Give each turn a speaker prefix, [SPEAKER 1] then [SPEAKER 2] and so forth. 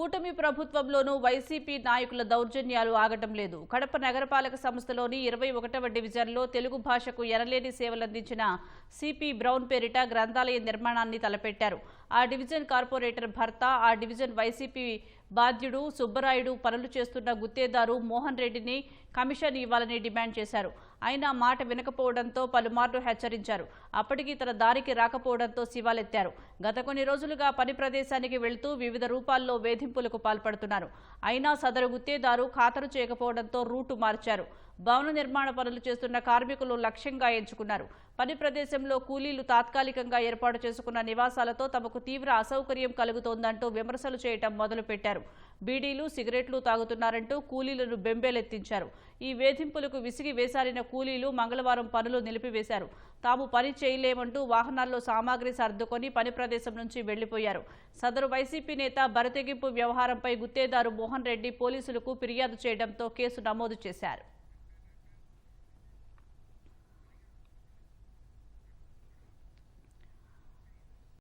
[SPEAKER 1] కూటమి ప్రభుత్వంలోనూ వైసీపీ నాయకుల దౌర్జన్యాలు ఆగటం లేదు. కడప నగరపాలక సంస్థలోని ఇరవై ఒకటవ డివిజన్లో తెలుగు భాషకు ఎనలేని సేవలందించిన సిపి బ్రౌన్ పేరిట గ్రంథాలయ నిర్మాణాన్ని తలపెట్టారు. ఆ డివిజన్ కార్పొరేటర్ భర్త ఆ డివిజన్ వైసీపీ బాధ్యుడు సుబ్బరాయుడు పనులు చేస్తున్న గుత్తేదారు మోహన్ రెడ్డిని కమిషన్ ఇవ్వాలని డిమాండ్ చేశారు. అయినా మాట వినకపోవడంతో పలుమార్లు హెచ్చరించారు. అప్పటికి తన దారికి రాకపోవడంతో శివాలెత్తారు. గత కొన్ని రోజులుగా పని ప్రదేశానికి వెళ్తూ వివిధ రూపాల్లో వేధింపులకు పాల్పడుతున్నారు. అయినా సదరు గుత్తేదారు ఖాతరు చేయకపోవడంతో రూటు మార్చారు. భవన నిర్మాణ పనులు చేస్తున్న కార్మికులు లక్ష్యంగా ఎంచుకున్నారు. పని ప్రదేశంలో కూలీలు తాత్కాలికంగా ఏర్పాటు చేసుకున్న నివాసాలతో తమకు తీవ్ర అసౌకర్యం కలుగుతోందంటూ విమర్శలు చేయటం మొదలుపెట్టారు. బీడీలు సిగరెట్లు తాగుతున్నారంటూ కూలీలను బెంబేలెత్తించారు. ఈ వేధింపులకు విసిగి వేసారిన కూలీలు మంగళవారం పనులు నిలిపివేశారు. తాము పని చేయలేమంటూ వాహనాల్లో సామాగ్రి సర్దుకొని పని ప్రదేశం నుంచి వెళ్ళిపోయారు. సదరు వైసీపీ నేత బరితెగింపు వ్యవహారంపై గుత్తేదారు మోహన్ రెడ్డి పోలీసులకు ఫిర్యాదు చేయడంతో కేసు నమోదు చేశారు.